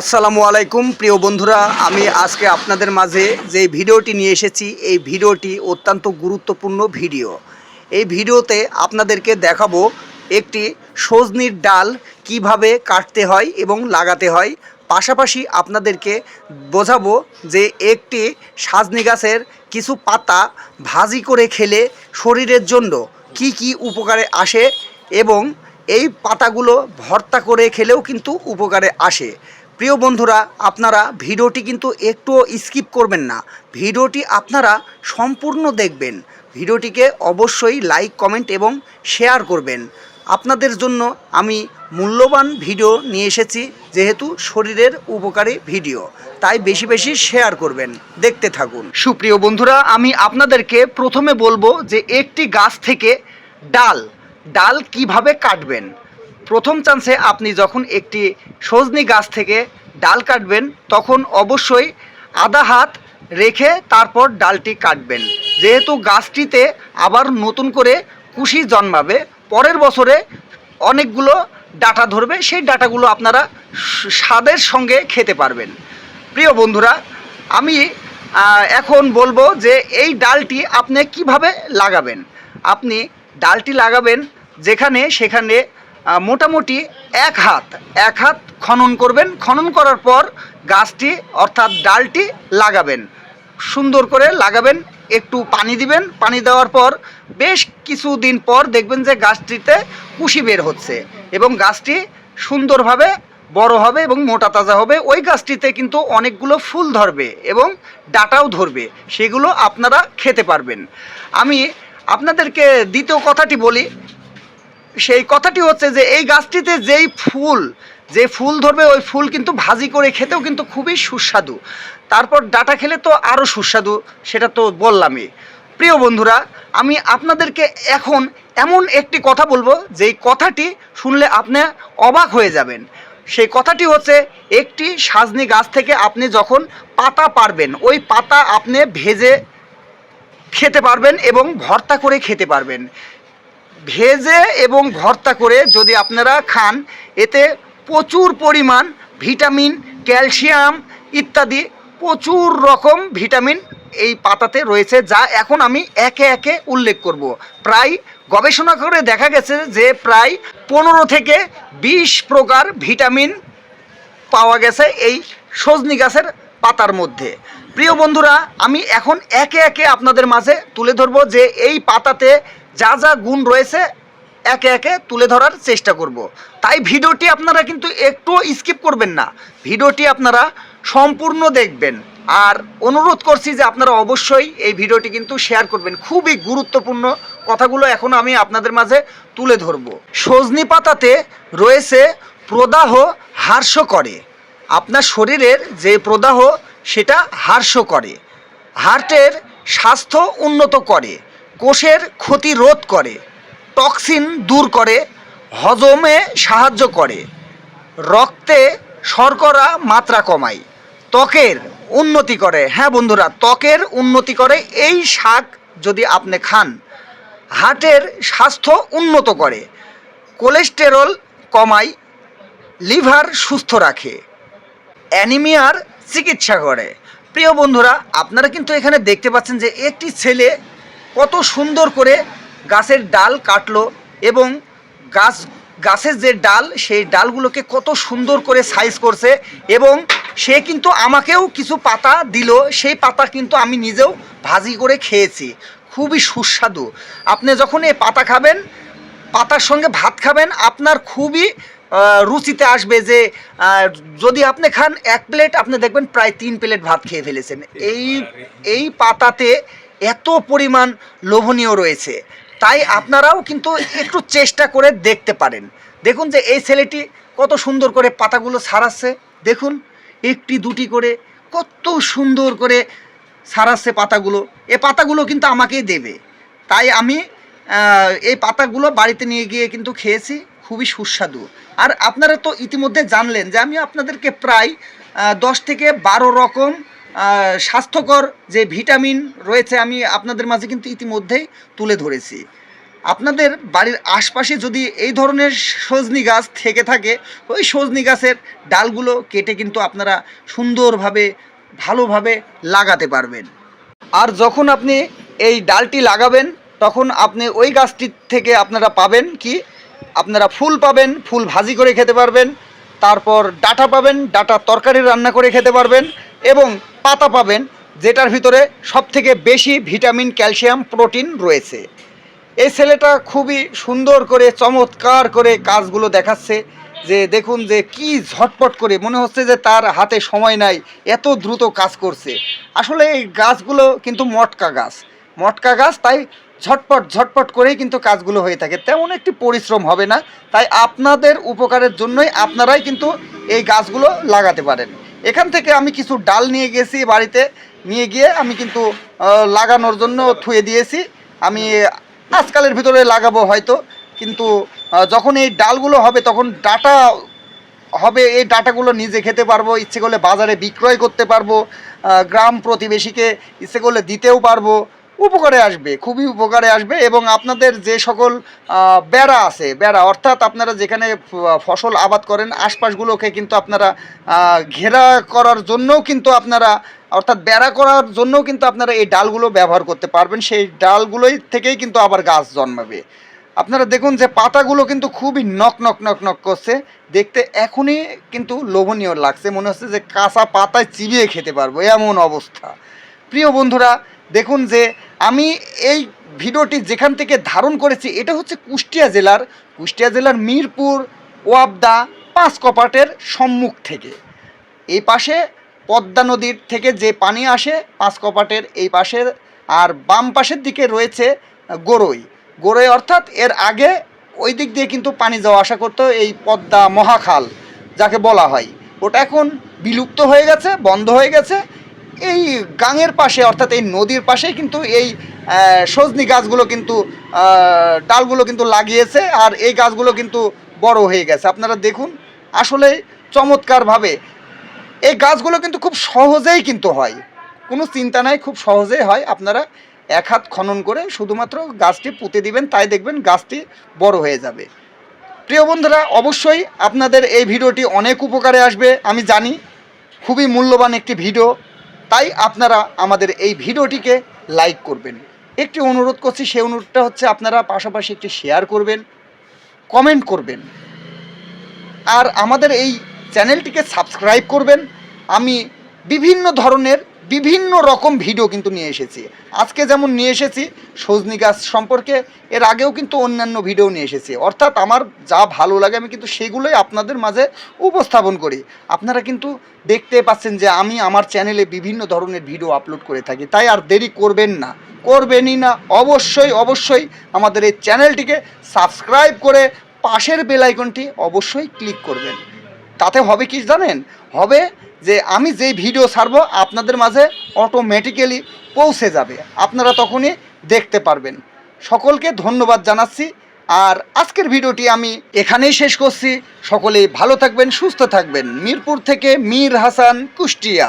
আসসালামু আলাইকুম, প্রিয় বন্ধুরা। আমি আজকে আপনাদের মাঝে যে ভিডিওটি নিয়ে এসেছি, এই ভিডিওটি অত্যন্ত গুরুত্বপূর্ণ ভিডিও। এই ভিডিওতে আপনাদেরকে দেখাবো একটি সজনির ডাল কীভাবে কাটতে হয় এবং লাগাতে হয়। পাশাপাশি আপনাদেরকে বোঝাবো যে একটি সাজনি গাছের কিছু পাতা ভাজি করে খেলে শরীরের জন্য কি কি উপকারে আসে এবং এই পাতাগুলো ভর্তা করে খেলেও কিন্তু উপকারে আসে। প্রিয় বন্ধুরা, আপনারা ভিডিওটি কিন্তু একটুও স্কিপ করবেন না। ভিডিওটি আপনারা সম্পূর্ণ দেখবেন। ভিডিওটিকে অবশ্যই লাইক, কমেন্ট এবং শেয়ার করবেন। আপনাদের জন্য আমি মূল্যবান ভিডিও নিয়ে এসেছি, যেহেতু শরীরের উপকারী ভিডিও। তাই বেশি বেশি শেয়ার করবেন, দেখতে থাকুন। সুপ্রিয় বন্ধুরা, আমি আপনাদেরকে প্রথমে বলব যে একটি গাছ থেকে ডাল ডাল কীভাবে কাটবেন? প্রথম চান্সে আপনি যখন একটি সজনি গাছ থেকে ডাল কাটবেন, তখন অবশ্যই আধা হাত রেখে তারপর ডালটি কাটবেন। যেহেতু গাছটিতে আবার নতুন করে কুশি জন্মাবে, পরের বছরে অনেকগুলো ডাটা ধরবে, সেই ডাটাগুলো আপনারা স্বাদের সঙ্গে খেতে পারবেন। প্রিয় বন্ধুরা, আমি এখন বলব যে এই ডালটি আপনি কীভাবে লাগাবেন? আপনি ডালটি লাগাবেন যেখানে সেখানে মোটামুটি এক হাত এক হাত খনন করবেন। খনন করার পর গাছটি, অর্থাৎ ডালটি লাগাবেন। সুন্দর করে লাগাবেন, একটু পানি দিবেন। পানি দেওয়ার পর বেশ কিছুদিন পর দেখবেন যে গাছটিতে কুশি বের হচ্ছে এবং গাছটি সুন্দরভাবে বড় হবে এবং মোটা তাজা হবে। ওই গাছটিতে কিন্তু অনেকগুলো ফুল ধরবে এবং ডাটাও ধরবে। সেগুলো আপনারা খেতে পারবেন। আমি আপনাদেরকে দ্বিতীয় কথাটি বলি সেই কথাটি হচ্ছে যে এই গাছটিতে যেই ফুল, যে ফুল ধরবে ওই ফুল কিন্তু ভাজি করে খেতেও কিন্তু খুবই সুস্বাদু। তারপর ডাটা খেলে তো আরও সুস্বাদু, সেটা তো বললামই। প্রিয় বন্ধুরা, আমি আপনাদেরকে এখন এমন একটি কথা বলব, যেই কথাটি শুনলে আপনি অবাক হয়ে যাবেন। সেই কথাটি হচ্ছে, একটি সাজনি গাছ থেকে আপনি যখন পাতা পারবেন, ওই পাতা আপনি ভেজে খেতে পারবেন এবং ভর্তা করে খেতে পারবেন। ভেজে এবং ভর্তা করে যদি আপনারা খান, এতে প্রচুর পরিমাণ ভিটামিন, ক্যালসিয়াম ইত্যাদি প্রচুর রকম ভিটামিন এই পাতাতে রয়েছে, যা এখন আমি একে একে উল্লেখ করব। প্রায় গবেষণা করে দেখা গেছে যে প্রায় পনেরো থেকে বিশ প্রকার ভিটামিন পাওয়া গেছে এই সজনি গাছের পাতার মধ্যে। প্রিয় বন্ধুরা, আমি এখন একে একে আপনাদের মাঝে তুলে ধরবো যে এই পাতাতে যা যা গুণ রয়েছে একে একে তুলে ধরার চেষ্টা করব। তাই ভিডিওটি আপনারা কিন্তু একটুও স্কিপ করবেন না। ভিডিওটি আপনারা সম্পূর্ণ দেখবেন। আর অনুরোধ করছি যে আপনারা অবশ্যই এই ভিডিওটি কিন্তু শেয়ার করবেন। খুবই গুরুত্বপূর্ণ কথাগুলো এখন আমি আপনাদের মাঝে তুলে ধরব। সজনি পাতাতে রয়েছে, প্রদাহ হার্য করে। আপনার শরীরের যে প্রদাহ, সেটা হ্রাস করে। হার্টের স্বাস্থ্য উন্নত করে। কোষের ক্ষতি রোধ করে, টক্সিন দূর করে, হজমে সাহায্য করে। রক্তে শর্করা মাত্রা কমায়। ত্বকের উন্নতি করে। হ্যাঁ বন্ধুরা, ত্বকের উন্নতি করে এই শাক যদি আপনি খান, হার্টের স্বাস্থ্য উন্নত করে, কোলেস্টেরল কমায়, লিভার সুস্থ রাখে, অ্যানিমিয়ার চিকিৎসা করে। প্রিয় বন্ধুরা, আপনারা কিন্তু এখানে দেখতে পাচ্ছেন যে একটি ছেলে কত সুন্দর করে গাছের ডাল কাটলো এবং গাছ, গাছের যে ডাল, সেই ডালগুলোকে কত সুন্দর করে সাইজ করছে এবং সে কিন্তু আমাকেও কিছু পাতা দিল। সেই পাতা কিন্তু আমি নিজেও ভাজি করে খেয়েছি। খুবই সুস্বাদু। আপনি যখন এই পাতা খাবেন, পাতার সঙ্গে ভাত খাবেন, আপনার খুবই রুচিতে আসবে যে যদি আপনি খান, এক প্লেট আপনি দেখবেন প্রায় তিন প্লেট ভাত খেয়ে ফেলেছেন। এই এই পাতাতে এত পরিমাণ লোভনীয় রয়েছে। তাই আপনারাও কিন্তু একটু চেষ্টা করে দেখতে পারেন। দেখুন যে এই ছেলেটি কত সুন্দর করে পাতাগুলো ছাড়াচ্ছে দেখুন, একটি, দুটি করে কত সুন্দর করে ছাড়াচ্ছে পাতাগুলো। এ পাতাগুলো কিন্তু আমাকেই দেবে। তাই আমি এই পাতাগুলো বাড়িতে নিয়ে গিয়ে কিন্তু খেয়েছি। খুবই সুস্বাদু। আর আপনারা তো ইতিমধ্যে জানলেন যে আমি আপনাদেরকে প্রায় দশ থেকে বারো রকম স্বাস্থ্যকর যে ভিটামিন রয়েছে আমি আপনাদের মাঝে কিন্তু ইতিমধ্যেই তুলে ধরেছি। আপনাদের বাড়ির আশপাশে যদি এই ধরনের সজনি গাছ থেকে থাকে, ওই সজনি গাছের ডালগুলো কেটে কিন্তু আপনারা সুন্দরভাবে, ভালোভাবে লাগাতে পারবেন। আর যখন আপনি এই ডালটি লাগাবেন, তখন আপনি ওই গাছটির থেকে আপনারা পাবেন কি, আপনারা ফুল পাবেন, ফুল ভাজি করে খেতে পারবেন, তারপর ডাটা পাবেন, ডাটা তরকারি রান্না করে খেতে পারবেন এবং পাতা পাবেন, যেটার ভিতরে সবথেকে বেশি ভিটামিন, ক্যালসিয়াম, প্রোটিন রয়েছে। এই ছেলেটা খুবই সুন্দর করে, চমৎকার করে কাজগুলো দেখাচ্ছে যে দেখুন যে কি ঝটপট করে, মনে হচ্ছে যে তার হাতে সময় নাই, এত দ্রুত কাজ করছে। আসলে এই গাছগুলো কিন্তু মটকা গাছ। মটকা গাছ, তাই ঝটপট ঝটপট করেই কিন্তু কাজগুলো হয়ে থাকে। তেমন একটি পরিশ্রম হবে না, তাই আপনাদের উপকারের জন্যই আপনারাই কিন্তু এই গাছগুলো লাগাতে পারেন। এখান থেকে আমি কিছু ডাল নিয়ে গেছি বাড়িতে। নিয়ে গিয়ে আমি কিন্তু লাগানোর জন্য থুয়ে দিয়েছি। আমি আজকালের ভিতরে লাগাবো হয়তো, কিন্তু যখন এই ডালগুলো হবে তখন ডাটা হবে, এই ডাটাগুলো নিজে খেতে পারব, ইচ্ছে করলে বাজারে বিক্রয় করতে পারব গ্রাম প্রতিবেশীকে ইচ্ছে করলে দিতেও পারব। উপকারে আসবে, খুবই উপকারে আসবে এবং আপনাদের যে সকল বেড়া আছে, বেড়া, অর্থাৎ আপনারা যেখানে ফসল আবাদ করেন, আশপাশগুলোকে কিন্তু আপনারা ঘেরা করার জন্যও কিন্তু আপনারা, অর্থাৎ বেড়া করার জন্যও কিন্তু আপনারা এই ডালগুলো ব্যবহার করতে পারবেন। সেই ডালগুলোই থেকেই কিন্তু আবার গাছ জন্মাবে। আপনারা দেখুন যে পাতাগুলো কিন্তু খুবই নক নক নক নক করছে। দেখতে এখনই কিন্তু লোভনীয় লাগছে। মনে হচ্ছে যে কাঁচা পাতায় চিবিয়ে খেতে পারব। এমন অবস্থা। প্রিয় বন্ধুরা দেখুন যে আমি এই ভিডিওটি যেখান থেকে ধারণ করেছি, এটা হচ্ছে কুষ্টিয়া জেলার কুষ্টিয়া জেলার মিরপুর, ওয়াবদা পাঁচ কপাটের সম্মুখ থেকে। এই পাশে পদ্মা নদীর থেকে যে পানি আসে পাঁচ কপাটের এই পাশের, আর বাম পাশের দিকে রয়েছে গরই গরই অর্থাৎ এর আগে ওই দিক দিয়ে কিন্তু পানি যাওয়া আসা করতো, এই পদ্মা মহাখাল, যাকে বলা হয়। ওটা এখন বিলুপ্ত হয়ে গেছে, বন্ধ হয়ে গেছে। এই গাঙের পাশে, অর্থাৎ এই নদীর পাশেই কিন্তু এই সজনি গাছগুলো কিন্তু ডালগুলো কিন্তু লাগিয়েছে আর এই গাছগুলো কিন্তু বড় হয়ে গেছে। আপনারা দেখুন, আসলে চমৎকারভাবে এই গাছগুলো কিন্তু খুব সহজেই কিন্তু হয়। কোনো চিন্তা নাই, খুব সহজেই হয়। আপনারা এক হাত খনন করে শুধুমাত্র গাছটি পুঁতে দিবেন, তাই দেখবেন গাছটি বড় হয়ে যাবে। প্রিয় বন্ধুরা, অবশ্যই আপনাদের এই ভিডিওটি অনেক উপকারে আসবে। আমি জানি, খুবই মূল্যবান একটি ভিডিও। তাই আপনারা আমাদের এই ভিডিওটিকে লাইক করবেন। একটি অনুরোধ করছি, সেই অনুরোধটা হচ্ছে আপনারা পাশাপাশি একটি শেয়ার করবেন, কমেন্ট করবেন। আর আমাদের এই চ্যানেলটিকে সাবস্ক্রাইব করবেন। আমি বিভিন্ন ধরনের বিভিন্ন রকম ভিডিও কিন্তু নিয়ে এসেছি। আজকে যেমন নিয়ে এসেছি সজনি গাছ সম্পর্কে, এর আগেও কিন্তু অন্যান্য ভিডিও নিয়ে এসেছি। অর্থাৎ আমার যা ভালো লাগে আমি কিন্তু সেগুলোই আপনাদের মাঝে উপস্থাপন করি। আপনারা কিন্তু দেখতে পাচ্ছেন যে আমি আমার চ্যানেলে বিভিন্ন ধরনের ভিডিও আপলোড করে থাকি। তাই আর দেরি করবেন না। করবেনই না। অবশ্যই অবশ্যই আমাদের এই চ্যানেলটিকে সাবস্ক্রাইব করে পাশের বেল আইকনটি অবশ্যই ক্লিক করবেন। তাতে হবে কি জানেন? হবে যে আমি যেই ভিডিও ছাড়বো, আপনাদের মাঝে অটোমেটিক্যালি পৌঁছে যাবে। আপনারা তখনই দেখতে পারবেন। সকলকে ধন্যবাদ জানাচ্ছি। আর আজকের ভিডিওটি আমি এখানেই শেষ করছি। সকলেই ভালো থাকবেন, সুস্থ থাকবেন। মিরপুর থেকে মীর হাসান কুষ্টিয়া।